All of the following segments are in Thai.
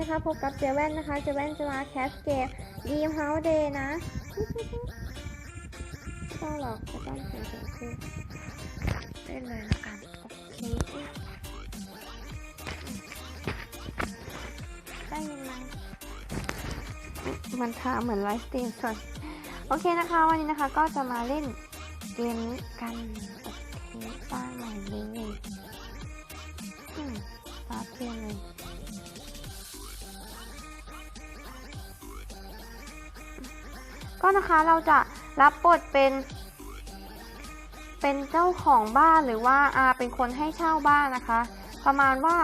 นะคะพบกับเจแว่นนะคะเจแว่นจะมาแคสเกมดีมเฮาเดย์นะไม่ต้องหรอกจะต้องเสียงเสียงคือเล่นเลยละกันโอเคได้ยินไหมมันทาเหมือนไลฟ์สตรีมสดโอเคนะคะ วันนี้นะคะก็จะมาเล่นเกมนี้กันโอเคสร้างใหม่เลย ก็นะคะเราจะรับบทเป็น เป็นเจ้าของบ้านหรือว่าอาเป็นคนให้เช่าบ้านนะคะ ประมาณว่า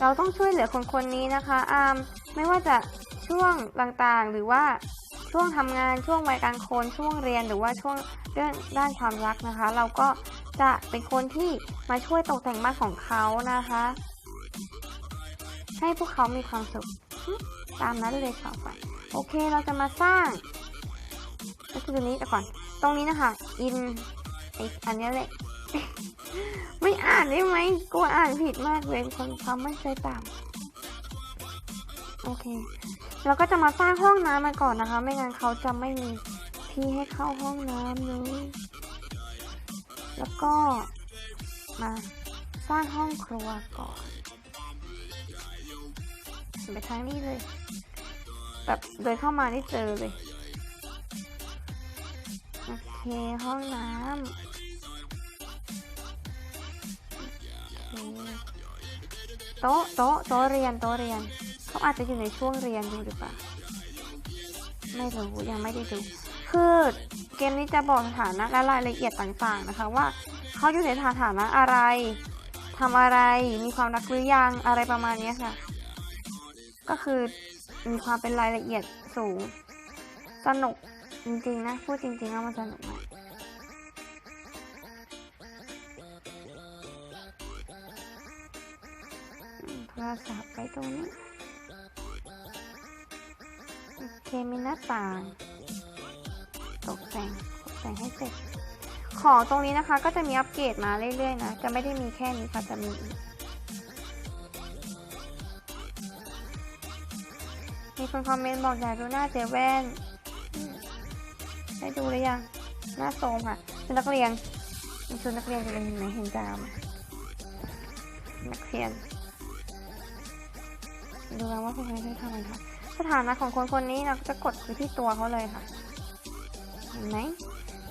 เราต้องช่วยเหลือคนคนนี้นะคะ อามไม่ว่าจะช่วงต่างๆ หรือว่าช่วงทำงานช่วงวัยกลางคนช่วงเรียนหรือว่าช่วงเรื่องด้านความรักนะคะ เราก็จะเป็นคนที่มาช่วยตกแต่งบ้านของเขานะคะ ให้พวกเขามีความสุขตามนั้นเลยค่ะไปโอเคเราจะมาสร้าง ก็คือตัวนี้แต่ก่อน ตรงนี้นะคะอินไออันนี้แหละ ไม่อ่านได้ไหมกลัวอ่านผิดมากเลยคนทำไม่เคยตามโอเค เราก็จะมาสร้างห้องน้ำมาก่อนนะคะ ไม่งั้นเขาจะไม่มีที่ให้เข้าห้องน้ำเลยแล้วก็มาสร้างห้องครัวก่อนไปทางนี้เลย แบบเดินเข้ามาได้เจอเลย เคห้องน้ำโต๊ะโต๊ะโต๊ะเรียนโต๊ะเรียน เขาอาจจะอยู่ในช่วงเรียนอยู่หรือเปล่าไม่รู้ยังไม่ได้ดูคือเกมนี้จะบอกสถานะและรายละเอียดต่างๆนะคะว่าเขาอยู่ในสถานะอะไรทำอะไรมีความรักหรือยังอะไรประมาณเนี้ค่ะ ก็คือมีความเป็นรายละเอียดสูง สนุก จริงๆนะ พูดจริงๆว่ามันสนุกมากอืมโทรศัพท์ไว้ตรงนี้ โอเค มีหน้าต่าง ตกแต่ง ตกแต่งให้เสร็จ ของตรงนี้นะคะ ก็จะมีอัปเกรดมาเรื่อยๆนะ จะไม่ได้มีแค่นี้ค่ะ จะมีอีกมีคนคอมเมนต์บอกอยากดูหน้าเจแว่น ได้ดูหรือยังหน้าโซมค่ะชุดนักเรียนมีชุดนักเรียนจะเป็นยังไงเห็นจามนักเรียนดูแล้วว่าคนคนนี้ได้ทำอะไรคะสถานะของคนคนนี้เราจะกดไปที่ตัวเขาเลยค่ะ เห็นไหม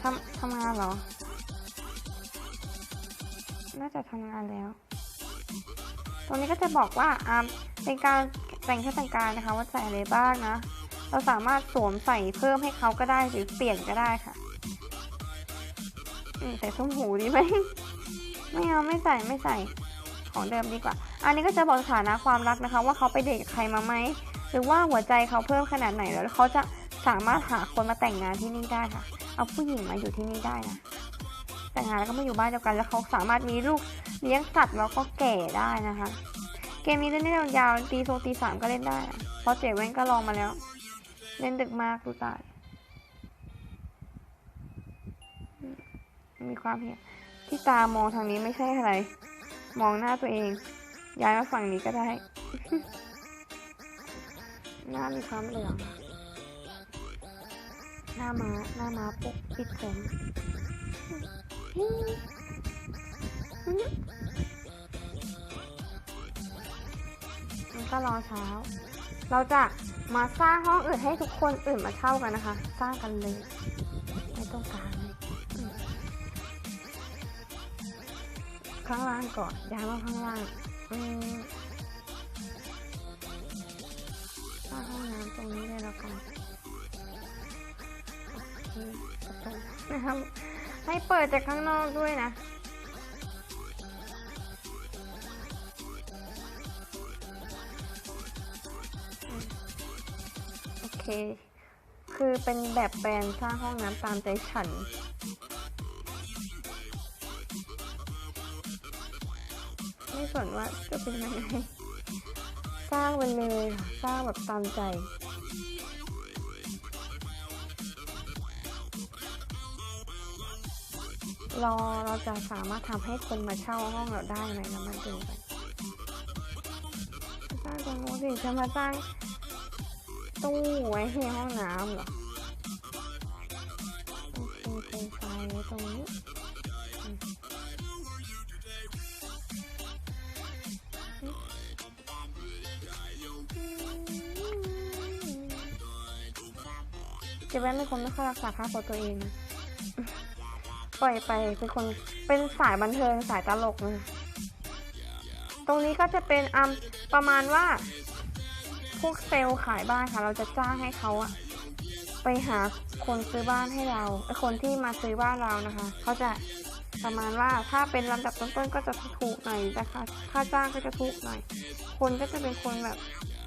ทำทำงานเหรอ น่าจะทำงานแล้ว ตรงนี้ก็จะบอกว่าอ่าเป็นการแต่งเครื่องแต่งกายนะคะ ว่าใส่อะไรบ้างนะ เราสามารถสวมใส่เพิ่มให้เขาก็ได้หรือเปลี่ยนก็ได้ค่ะ อืมใส่ส้มหูดีไหมไม่เอาไม่ใส่ไม่ใส่ของเดิมดีกว่า อันนี้ก็จะบอกสถานะความรักนะคะ ว่าเขาไปเดทกับใครมาไหมหรือว่าหัวใจเขาเพิ่มขนาดไหนแล้วเขาจะสามารถหาคนมาแต่งงานที่นี่ได้ค่ะ เอาผู้หญิงมาอยู่ที่นี่ได้นะแต่งงานแล้วก็มาอยู่บ้านเดียวกัน แล้วเขาสามารถมีลูกเลี้ยงสัตว์แล้วก็แก่ได้นะคะ เกมนี้เล่นได้ยาวๆตีโซตีสามก็เล่นได้เพราะเจ๋เว้นก็ลองมาแล้ว เล่นดึกมากดูตายอืมมีความเห็นที่ตามองทางนี้ไม่ใช่อะไร มองหน้าตัวเอง ย้ายมาฝั่งนี้ก็ได้ หน้ามีความเหลืองหน้ามาหน้ามาปุ๊บปิดผมมันก็รอเช้า เราจะมาสร้างห้องอื่นให้ทุกคนอื่นมาเช่ากันนะคะ สร้างกันเลยไม่ต้องกางเลยอืมข้างล่างก่อนย้ายมาข้างล่างอืมสร้างห้องน้ำตรงนี้เลยแล้วกันนะครับให้เปิดจากข้างนอกด้วยนะ คคือเป็นแบบแปลนด์สร้างห้องน้ำตามใจฉัน ไม่สนว่าจะเป็นยังไง สร้างไปเลยสร้างแบบตามใจรอเราจะสามารถทำให้คนมาเช่าห้องเราได้ไหมแล้วมันดูไปสร้างตรงโอ้สิจะมาสร้าง ตู้ไว้ที่ห้องน้ำเหรอโอเคเป็นไฟไว้ตรงนี้อืมเจะแว้นเป็นคนไม่ค่อยรักษาค่าตัวตัวเองนะปล่อยไปเป็นคนเป็นสายบันเทิงสายตลกนะตรงนี้ก็จะเป็นอัมประมาณว่า พวกเซลล์ขายบ้านค่ะ เราจะจ้างให้เขาอะไปหาคนซื้อบ้านให้เราไอ้คนที่มาซื้อบ้านเรานะคะ เขาจะประมาณว่าถ้าเป็นลำดับต้นๆก็จะถูกหน่อยนะคะค่าจ้างก็จะถูกหน่อย คนก็จะเป็นคนแบบ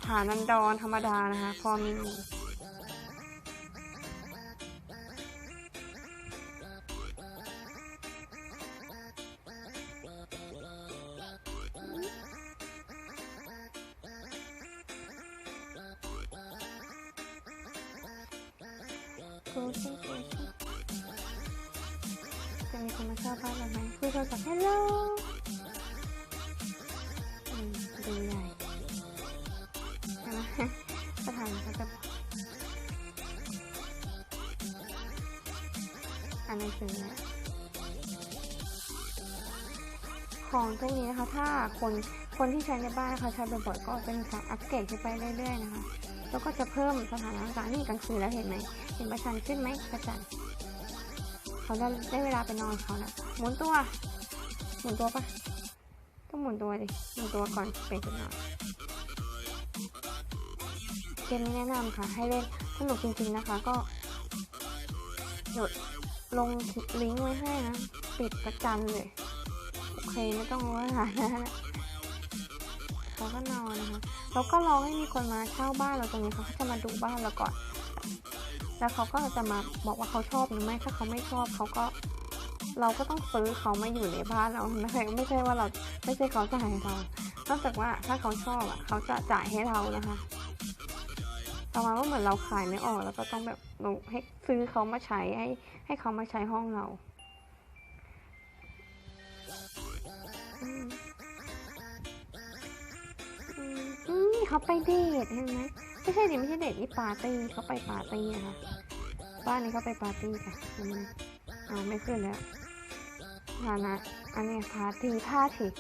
ฐานันดรธรรมดานะคะ พอมีานหนังสือนะของพวกนี้นะคะ ถ้าคนคนที่ใช้ในบ้านนะคะใช้บ่อยๆก็เป็นการอัปเกรดขึ้นไปเรื่อยๆนะคะแล้วก็จะเพิ่มสถานะการนี่กลางคืนแล้วเห็นไหมเห็นประชันขึ้นไหมประจันเขาได้ได้เวลาไปนอนเขานะหมุนตัว หมุนตัวปะต้องหมุนตัวดิหมุนตัวก่อนไปจุดนอนเกมนี้แนะนำค่ะ ให้เล่นสนุกจริงๆนะคะ ก็ ลงลิงก์ไว้ให้นะ ปิดประจันเลย โอเคไม่ต้องว่านะเขาก็นอนนะคะแล้วก็รอให้มีคนมาเช่าบ้านเราตรงนี้เขาก็จะมาดูบ้านเราก่อน แล้วเขาก็จะมาบอกว่าเขาชอบหรือไม่ ถ้าเขาไม่ชอบเขาก็เราก็ต้องซื้อเขามาอยู่ในบ้านเราไม่ใช่ไม่ใช่ว่าเราไม่ใช่เขาจ่ายให้เรานอกจากว่าถ้าเขาชอบอะเขาจะจ่ายให้เรานะคะ ประมาณว่าเหมือนเราขายไม่ออก แล้วก็ต้องแบบลงให้ซื้อเขามาใช้ให้ให้เขามาใช้ห้องเราอืมเขาไปเดทเห็นไหมไม่ใช่ดิไม่ใช่เดทนี่ปาร์ตี้เขาไปปาร์ตี้นะคะบ้านนี้เขาไปปาร์ตี้ค่ะเห็นไหมเอาไม่ขึ้นแล้วฐานะอันนี้ปาร์ตี้พาทีต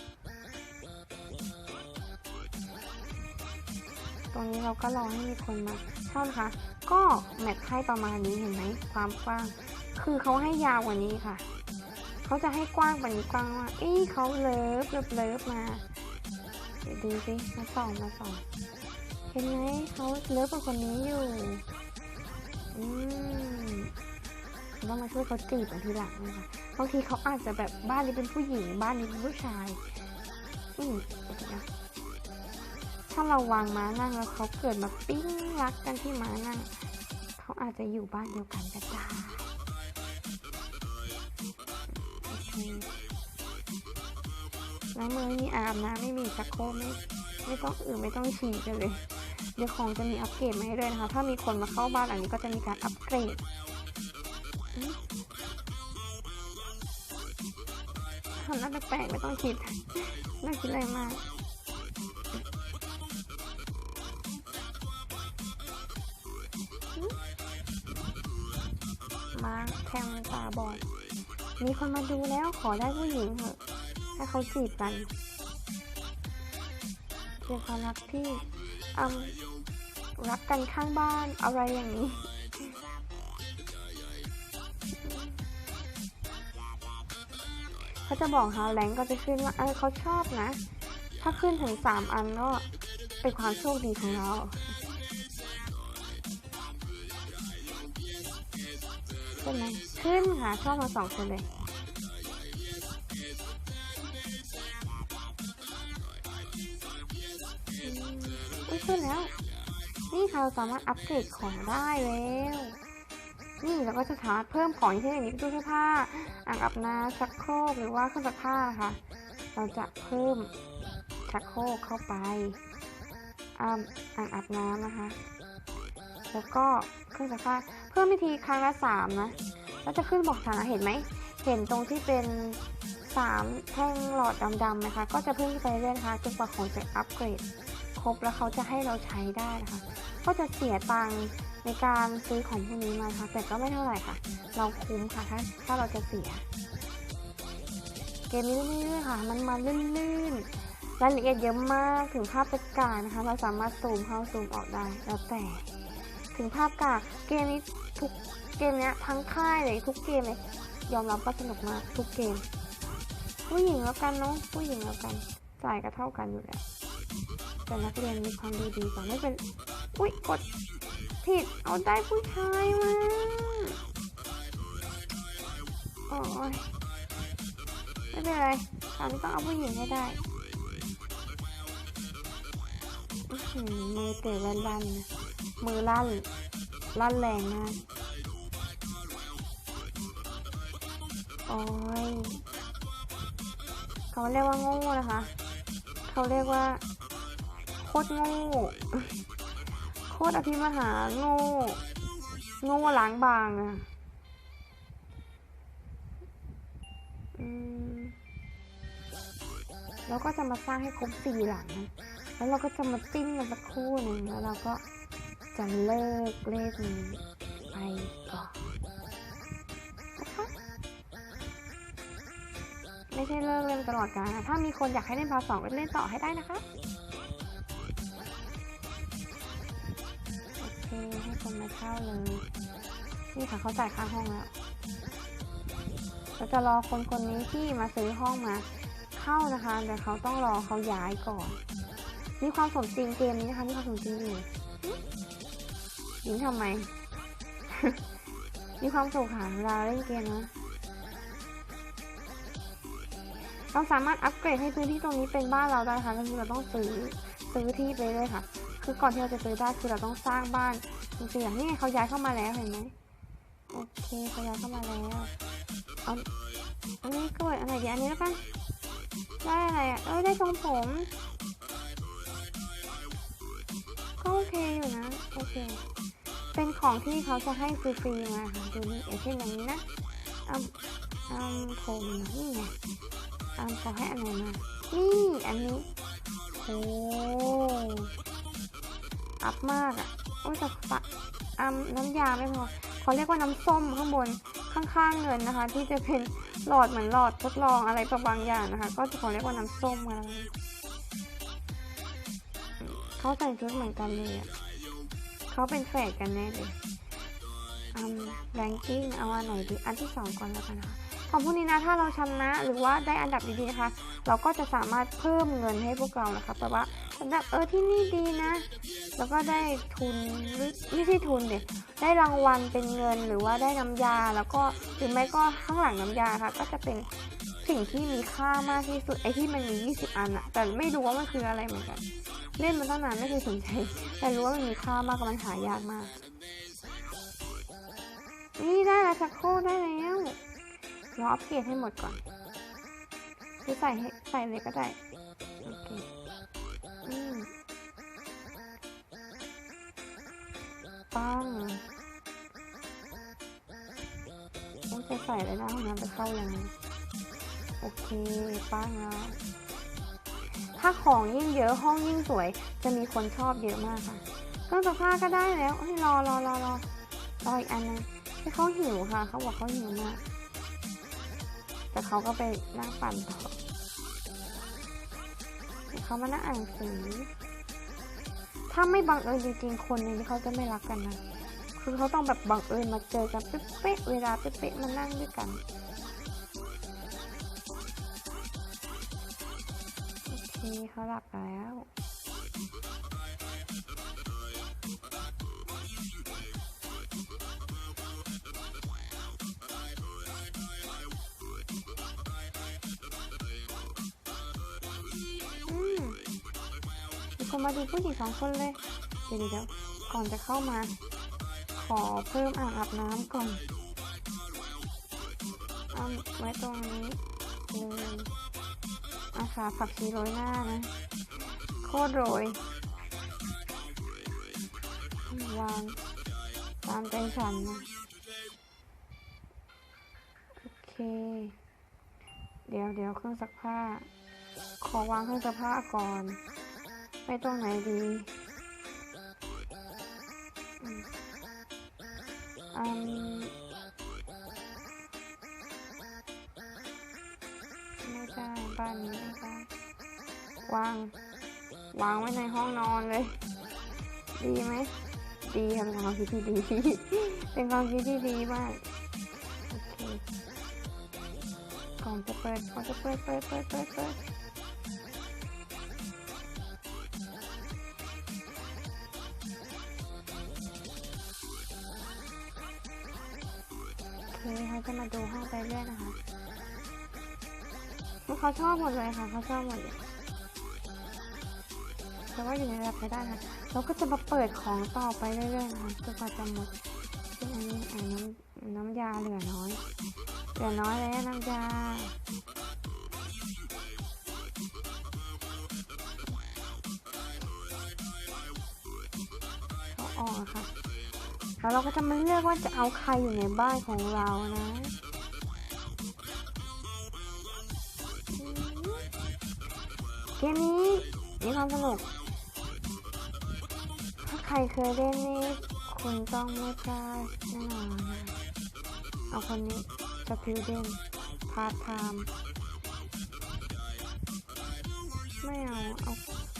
รงนี้เราก็รอให้มีคนมาเช่านะคะก็แมทให้ประมาณนี้เห็นไหมความกว้าง คือเขาให้ยาวกว่านี้ค่ะเขาจะให้กว้างกว่านี้กว้างว่าเอ้ยเขาเลิฟเลิฟเลิฟมาเดี๋ยวดูสิมาส่องมาส่องเห็นไหมเขาเลิฟกับคนนี้อยู่อืมต้องมาช่วยเขาจีบอันทีหลังนะคะบางทีเขาอาจจะแบบบ้านนี้เป็นผู้หญิงบ้านนี้เป็นผู้ชายอืมเดี๋ยวนะ ถ้าเราวางม้านั่งแล้วเขาเกิดมาปิ้งรักกันที่ม้านั่ง เขาอาจจะอยู่บ้านเดียวกันก็ได้โอเคล้างมือไม่มีอาบน้ำไม่มีชักโครกไม่ไม่ต้องอื่นไม่ต้องฉี่กันเลย เดี๋ยวของจะมีอัปเกรดมาให้ด้วยนะคะ ถ้ามีคนมาเข้าบ้านหลังนี้ก็จะมีการอัปเกรดทำหน้าแปลกไม่ต้องคิดไม่ต้องคิดอะไรมาก มาแทงตาบอดมีคนมาดูแล้วขอได้ผู้หญิงเถอะให้เขาจีบกันเป็นความรักที่อืมรักกันข้างบ้านอะไรอย่างนี้เขาจะบอกฮาแรงก็จะขึ้นว่าเออเขาชอบนะ ถ้าขึ้นถึงสามอันก็เป็นความโชคดีของเรา ใช่ไหมขึ้นค่ะชอบมาสองคนเลยอืมขึ้นแล้ว นี่ค่ะเราสามารถอัปเกรดของได้แล้ว นี่เราก็จะสามารถเพิ่มของอย่างเช่นอย่างนี้ตู้เสื้อผ้า อ่างอาบน้ำชักโครกหรือว่าเครื่องซักผ้าค่ะ เราจะเพิ่มชักโครกเข้าไปอ่าอ่างอาบน้ำนะคะ แล้วก็เครื่องซักผ้า เพิ่มวิธีครั้งละสามนะแล้วจะขึ้นบอกฐานะเห็นไหม เห็นตรงที่เป็นสามแท่งหลอดดำๆนะคะ ก็จะเพิ่มไปเรื่อยๆนะคะจนกว่าของจะอัปเกรด ครบแล้วเขาจะให้เราใช้ได้นะคะ ก็จะเสียตังค์ในการซื้อของพวกนี้มานะคะแต่ก็ไม่เท่าไหร่ค่ะ เราคุ้มค่ะถ้าถ้าเราจะเสีย เกมนี้เรื่อยๆค่ะ มันมาลื่นๆรายละเอียดเยอะมากถึงภาพป็นกากนะคะ เราสามารถซูมเข้าซูมออกได้แล้วแต่ ถึงภาพกาเกมนี้ทุกเกมเนี้ยทั้งค่ายเลยทุกเกมเลยยอมรับว่าสนุกมากทุกเกม ผู้หญิงแล้วกันเนาะผู้หญิงแล้วกันจ่ายก็เท่ากันอยู่แล้วแต่นักเรียนมีความดูดีกว่าไม่เป็นอุ้ยกดผิดเอาได้ผู้ชายมาโอ้ยไม่เป็นไรคราวนี้ต้องเอาผู้หญิงให้ได้อื้อหือมือเตะลั่นๆนะ มือลั่น ลั่นแรงมากโอ้ยเขาเรียกว่าโง่นะคะ เขาเรียกว่า โคตรโง่ โคตรอภิมหาโง่ โง่ล้างบางอะอืมเราก็จะมาสร้างให้ครบสี่หลัง แล้วเราก็จะมาจิ้มกันสักคู่หนึ่งแล้วเราก็ จะเลิกเลขนี้ไปก่อนนะคะไม่ใช่เลิกเล่นตลอดกาลถ้ามีคนอยากให้เล่นพาสองก็เล่นต่อให้ได้นะคะ โอเค ให้คนมาเช่าเลย นี่ค่ะเขาจ่ายค่าห้องแล้วเราจะรอคนคนนี้ที่มาซื้อห้องมาเข้านะคะ แต่เขาต้องรอเขาย้ายก่อน มีความสมจริงเกมนี้นะคะ มีความสมจริงอยู่ หญิงทำไม มีความสุขค่ะเวลาเล่นเกมนะเราสามารถอัปเกรดให้พื้นที่ตรงนี้เป็นบ้านเราได้ค่ะก็คือเราต้องซื้อซื้อที่ไปเลยค่ะ คือก่อนที่เราจะซื้อได้คือเราต้องสร้างบ้านจริงๆอย่างนี้ไงเขาย้ายเข้ามาแล้วเห็นไหมโอเคเขาย้ายเข้ามาแล้วเอาอันนี้ก็อันไหนดีอันนี้แล้วกันได้อะไรอะเอ้ยได้ทรงผมก็โอเคอยู่นะ โอเค เป็นของที่เขาจะให้ฟรีๆมาค่ะดูนี่อย่างเช่นอย่างนี้นะอ้ำอ้ำผมนี่ไงอันขอให้อันไหนมานี่อันนี้โอ้อัพมากอะโอ้ยแต่ปะอัมน้ำยาไม่พอเขาเรียกว่าน้ำส้มข้างบนข้างๆเงินนะคะ ที่จะเป็นหลอดเหมือนหลอดทดลองอะไรประบางอย่างนะคะ ก็จะเขาเรียกว่าน้ำส้มอะไรเขาใส่ชุดเหมือนกันเลยอะ เขาเป็นแฝดกันแน่เลยอัมแรงกิ้งเอาอันไหนดีอันที่สองก่อนแล้วกันนะคะของพวกนี้นะถ้าเราชนะหรือว่าได้อันดับดีๆนะคะ เราก็จะสามารถเพิ่มเงินให้พวกเรานะคะแปลว่าอันดับเออที่นี่ดีนะ แล้วก็ได้ทุนหรือไม่ใช่ทุนเด็ได้รางวัลเป็นเงินหรือว่าได้น้ำยา แล้วก็หรือไม่ก็ข้างหลังน้ำยาค่ะ ก็จะเป็นสิ่งที่มีค่ามากที่สุดไอ้ที่มันมี 20 อันอะแต่ไม่รู้ว่ามันคืออะไรเหมือนกัน เล่นมาตั้งนานไม่เคยสนใจแต่รู้ว่ามันมีค่ามากกับมันหายากมาก นี่ได้แล้วชักโครกได้แล้วรออัปเกรดให้หมดก่อนคือใส่ให้ใส่เลยก็ได้โอเคอปังต้องจะใส่เลยนะห้องน้ำไปเข้ายังไงโอเคปังแล้ว ถ้าของยิ่งเยอะห้องยิ่งสวย จะมีคนชอบเยอะมากค่ะเครื่องซักผ้าก็ได้แล้วให้รอรอรอรอรออีกอันนึงที่เขาหิวค่ะ เขาบอกเขาหิวมาก แต่เขาก็ไปนั่งปั่นต่อเขามานั่งอ่านสือถ้าไม่บังเอิญจริงๆ คนในนี้เขาจะไม่รักกันนะ คือเขาต้องแบบบังเอิญมาเจอกันเป๊ะเวลาเป๊ะมานั่งด้วยกัน โอเคเขาหลับแล้วอืมมีคนมาดูผู้หญิงสองคนเลย เดี๋ยวเดี๋ยวก่อนจะเข้ามา ขอเพิ่มอ่างอาบน้ำก่อนเอาไว้ตรงนี้เลย อาค่ะผักชีโรยหน้านะ โคตรโรย วาง ตามใจฉันนะโอเค เดี๋ยวเดี๋ยวเครื่องซักผ้า ขอวางเครื่องซักผ้าก่อนไปตรงไหนดีอืม ใช่บ้านนี้ไม่ได้วาง วางไว้ในห้องนอนเลย ดีไหมดีค่ะเป็นความคิดที่ดี เป็นความคิดที่ดีมากโอเคก่อนจะเปิดก่อนจะเปิดเปิดเปิดเปิดเปิด เขาชอบหมดเลยค่ะเขาชอบหมดเลยแต่ว่าอยู่ในระดับไม่ได้ค่ะเราก็จะมาเปิดของต่อไปเรื่อยๆนะคะจนกว่าจะหมดซึ่งอันนี้อ่าน้ำน้ำยาเหลือน้อยเหลือน้อยแล้วน้ำยาเอาออกอค่ะแล้วเราก็จะมาเลือกว่าจะเอาใครอยู่ในบ้านของเรานะ เกมนี้มีความสนุก ถ้าใครเคยเล่นนี่คุณต้องไม่พลาดแน่นอนนะเอาคนนี้สติวเดนพาร์ทไทม์ไม่เอา เอา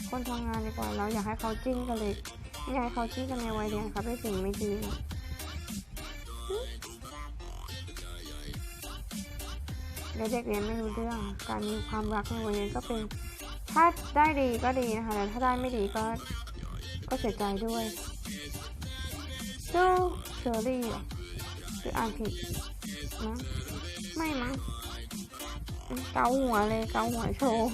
คนทำงานดีกว่า เราอยากให้เขาจิ้นกันเลยไม่อยากให้เขาจิ้นกันในวัยเรียนครับเป็นสิ่งไม่ดีนะเด็กเรียนไม่รู้เรื่อง การมีความรักในวัยเรียนก็เป็น ถ้าได้ดีก็ดีนะคะแต่ถ้าได้ไม่ดีก็ก็เสียใจด้วยเจ้าเชอรี่เหรอหรืออ่านผิดมั้งไม่มั้งเกาหัวเลยเกาหัวโชว์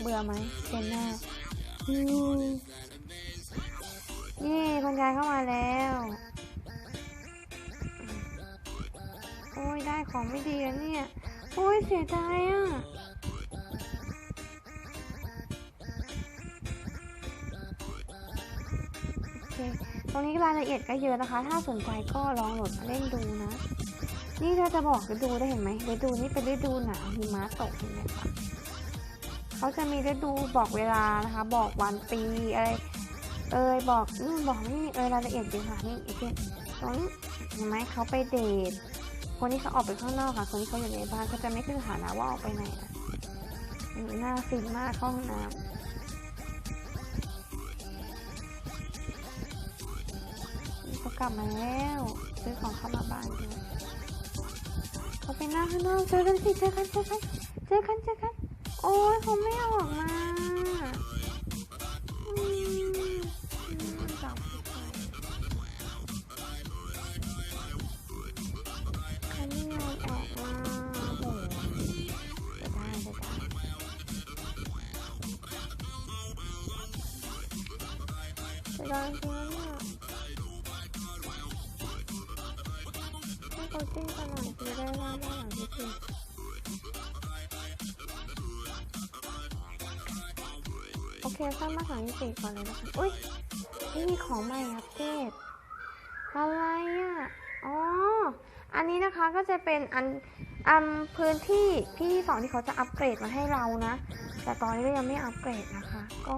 เบื่อไหมเคนหน้านี่คนยายเข้ามาแล้วโอ้ยได้ของไม่ดีแล้วเนี่ย โอ้ยเสียดายอะ ตรงนี้รายละเอียดก็เยอะนะคะ ถ้าสนใจก็ลองโหลดมาเล่นดูนะ นี่เราจะบอกฤดูได้เห็นไหมฤดูนี่เป็นฤดูหนาวหิมะตกเห็นไหมคะเขาจะมีฤดูบอกเวลานะคะ บอกวันปีอะไร เอยบอกนี่นบอกนี่เอยรายละเอียดดีค่ะนี่อีกทีตรงนี้เห็นไหมเขาไปเดท คนที่เขาออกไปข้างนอกค่ะ คนที่เขาอยู่ในบ้านเขาจะไม่ขึ้นฐานะว่าออกไปไหนนะนี่หน้าฟินมากเข้าห้องน้ำเขากลับมาแล้วซื้อของเข้ามาบ้านด้วยเขาไปหน้าข้างนอกเจอกันสิเจอกันเจอกันเจอกันเจอกัน โอ้ยเขาไม่ออกมา เลยนะคะอุ้ยนี่มีของใหม่อัปเดตอะไรอะ อ๋อ อันนี้นะคะก็จะเป็นอันอันพื้นที่ที่สองที่เขาจะอัปเกรดมาให้เรานะ แต่ตอนนี้ก็ยังไม่อัปเกรดนะคะ ก็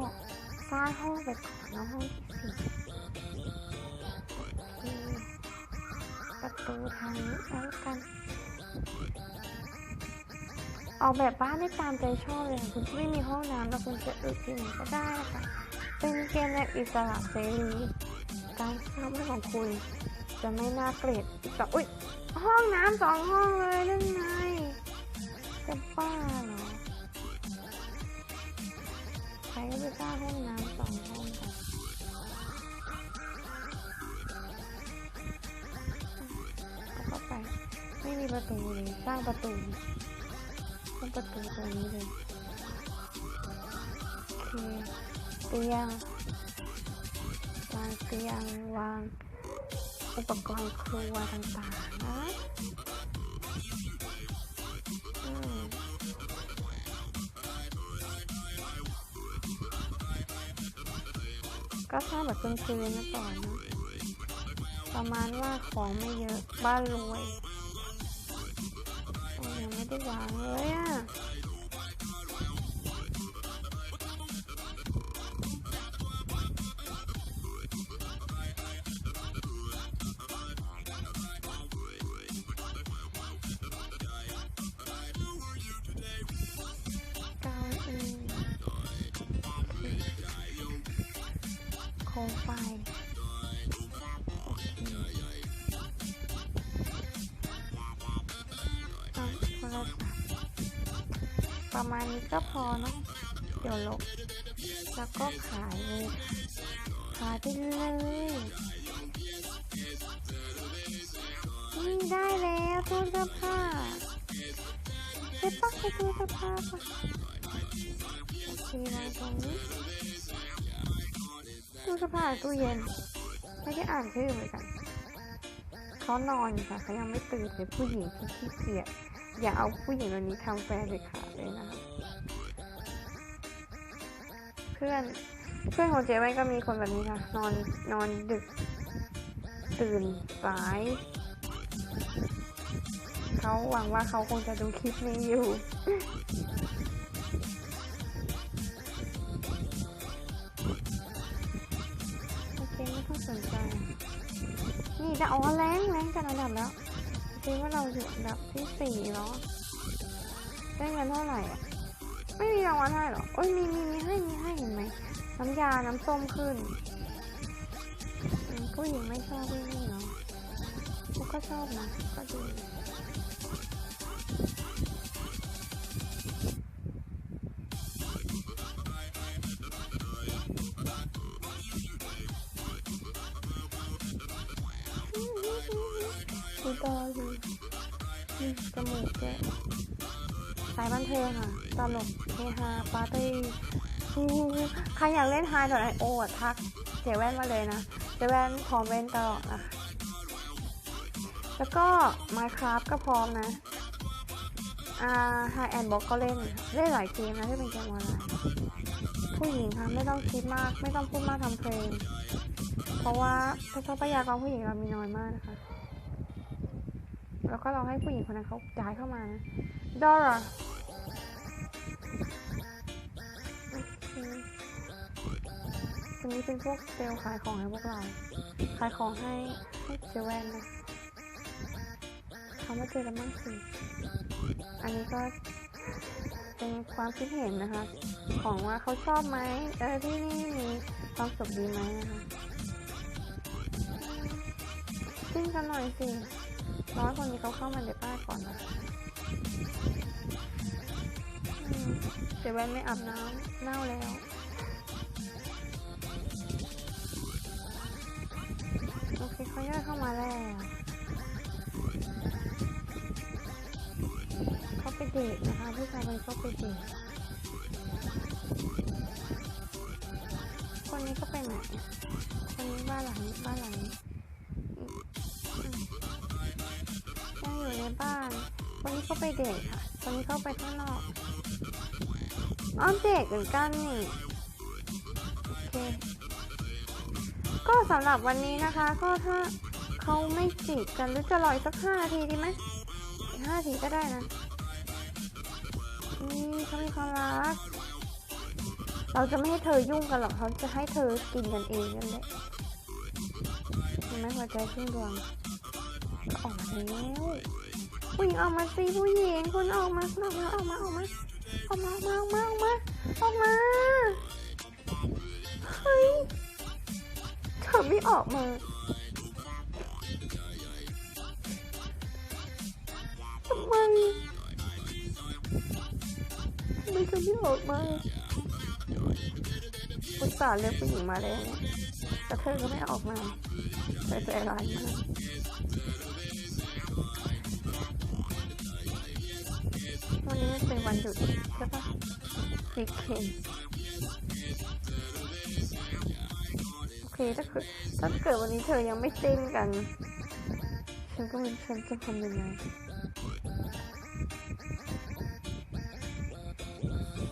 สร้างห้องไปก่อนนะห้องที่สี่ประตูทางนี้แล้วกัน ออกแบบบ้านได้ตามใจชอบเลย คุณที่ไม่มีห้องน้ำแล้วคุณจะอึที่ไหนก็ได้นะคะ เป็นเกมแบบอิสระเสรีการสร้างบ้านของคุณ จะไม่น่าเกลียดอีกต่ออุ้ยห้องน้ำสองห้องเลยนั่นไงจะบ้าเหรอใครก็จะสร้างห้องน้ำสองห้องกันเข้าไป ไม่มีประตูเลยสร้างประตูสร้างประตูตรงนี้เลยโอเค เตียงวางเตียงวางอุปกรณ์ครัวต่างๆนะก็สร้างแบบพื้นๆนะก่อนนะประมาณว่าของไม่เยอะบ้านรวยอ้ยังไม่ได้วางเลยอะ่ะ มไฟล์โอเคเอาโทรศัพท์ประมาณนี้ก็พอเนาะเดี๋ยวลบ แล้วก็ขายเลยขายไปเลยนี่ได้แล้วตู้เสื้อผ้าใช่ปะใช่ตู้เสื้อผ้าปะโอเควาตรงนี้ เสื้อผ้าตู้เย็น ไม่ได้อ่านชื่อเหมือนกันเขานอนอยู่ค่ะเขายังไม่ตื่นเลยผู้หญิงที่ขี้เกียจอย่าเอาผู้หญิงคนนี้ทำแฟนเลยขาดเลยนะคะเพื่อนเพื่อนของเจ๊ไว้ก็มีคนแบบนี้ค่ะนอนนอนดึก ตื่นสายเขาหวังว่าเขาคงจะดูคลิปนี้อยู่ จะอ๋อแรงแรงกันอันดับแล้วคิดว่าเราอยู่อันดับที่สี่แล้วได้เงินเท่าไหร่อะไม่มีรางวัลให้หรอโอ้ยมีมีมีให้มีให้เห็นไหมน้ำยาน้ำส้มขึ้นผู้หญิงไม่ชอบไม่นี่เนาะกูก็ชอบนะก็ดี ดูตาดูนี่จมูกแกสายบันเทิงค่ะตลกเฮฮาปาร์ตี้ใครอยากเล่นไฮดอทไอโอะทักเจแว่นมาเลยนะเจแว่นพร้อมเล่นตลอดนะแล้วก็ Minecraft ก็พร้อมนะอ่า High and Box ก็เล่น เล่นหลายเกมนะที่เป็นเกมออนไลน์ผู้หญิงค่ะไม่ต้องคิดมาก ไม่ต้องพูดมากทำเพลง เพราะว่าทรัพยากรผู้หญิงเรามีน้อยมากนะคะ แล้วก็เราให้ผู้หญิงคนนั้นเขาย้ายเข้ามานะ Dora โอเคคนนี้เป็นพวกเซลขายของให้พวกเรา ขายของให้ให้เจแวนนะเขามาเจอกันบ้างสิอันนี้ก็เป็นความคิดเห็นนะคะ ของว่าเขาชอบไหมเออที่นี่มีความสุขดีไหมนะคะจิ้นกันหน่อยสิ ร้อยคนนี้เขาเข้ามาในป้ายก่อนนะอืมเจแว่นไม่อาบน้ำเน่าแล้วโอเคเขาย่อยเข้ามาแล้วเขาไปเดทนะคะผู้ชายคนนี้เขาไปเดทคนนี้ก็ไปไหนคนนี้บ้านหลังนี้บ้านหลังนี้ เขาไปเดทค่ะคนนี้เข้าไปข้างนอกอ้อมเดทเหมือนกันนี่ โอเค ก็สำหรับวันนี้นะคะ ก็ถ้าเขาไม่จีบกันหรือจะรออีกสักห้านาทีดีไหมห้านาทีก็ได้นะนี่เขามีความรัก เราจะไม่ให้เธอยุ่งกันหรอกเขาจะให้เธอกินกันเองนั่นแหละเห็นไหมหัวใจครึ่งดวงออกมาแล้ว ผู้หญิงออกมาสิผู้หญิงคุณออกมาออกมาออกมาออกมาออกมาออกมาออกมาออกมาเฮ้ยเธอไม่ออกมาทำไมทำไมเธอไม่ออกมาอุตส่าห์เลือกผู้หญิงมาแล้วแต่เธอก็ไม่ออกมาใจใจร้ายมาก วันหยุดใช่ปะวีคเคนโอเคถ้าเกิดถ้าเกิดวันนี้เธอยังไม่เต้นกัน ฉันก็ไม่ฉันจะทำยังไง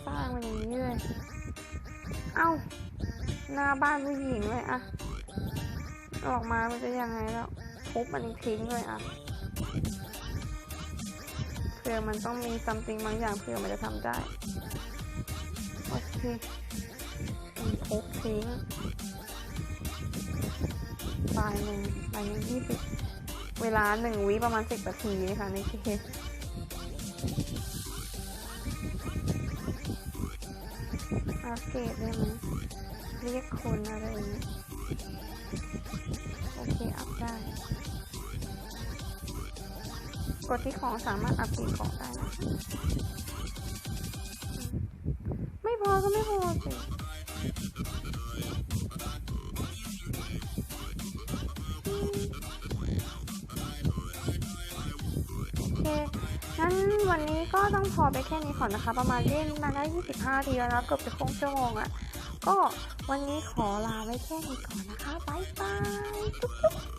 สร้างมันอย่างนี้เลย เอ้า หน้าบ้านผู้หญิงเลยอะออกมามันจะยังไงแล้วทุบมันทิ้งเลยอะ คือมันต้องมีซัมติงบางอย่างเผื่อมันจะทำได้ โอเคมันทุบทิ้งปลายหนึ่งปลายหนึ่งยี่สิบเวลาหนึ่งวิประมาณสิบนาทีนะคะในเกมอัปเกรดได้ไหมเรียกคนอะไรอย่างนี้โอเค อัพได้ กดที่ของสามารถอัพเกรดของได้นะไม่พอก็ไม่พอสิโอเคงั้นวันนี้ก็ต้องพอไปแค่นี้ก่อนนะคะ ประมาณเล่นมาได้ 25ทีแล้วนะเกือบจะครึ่งชั่วโมงอะ่ะก็วันนี้ขอลาไว้แค่นี้ก่อนนะคะ บ๊ายบายจุ๊บ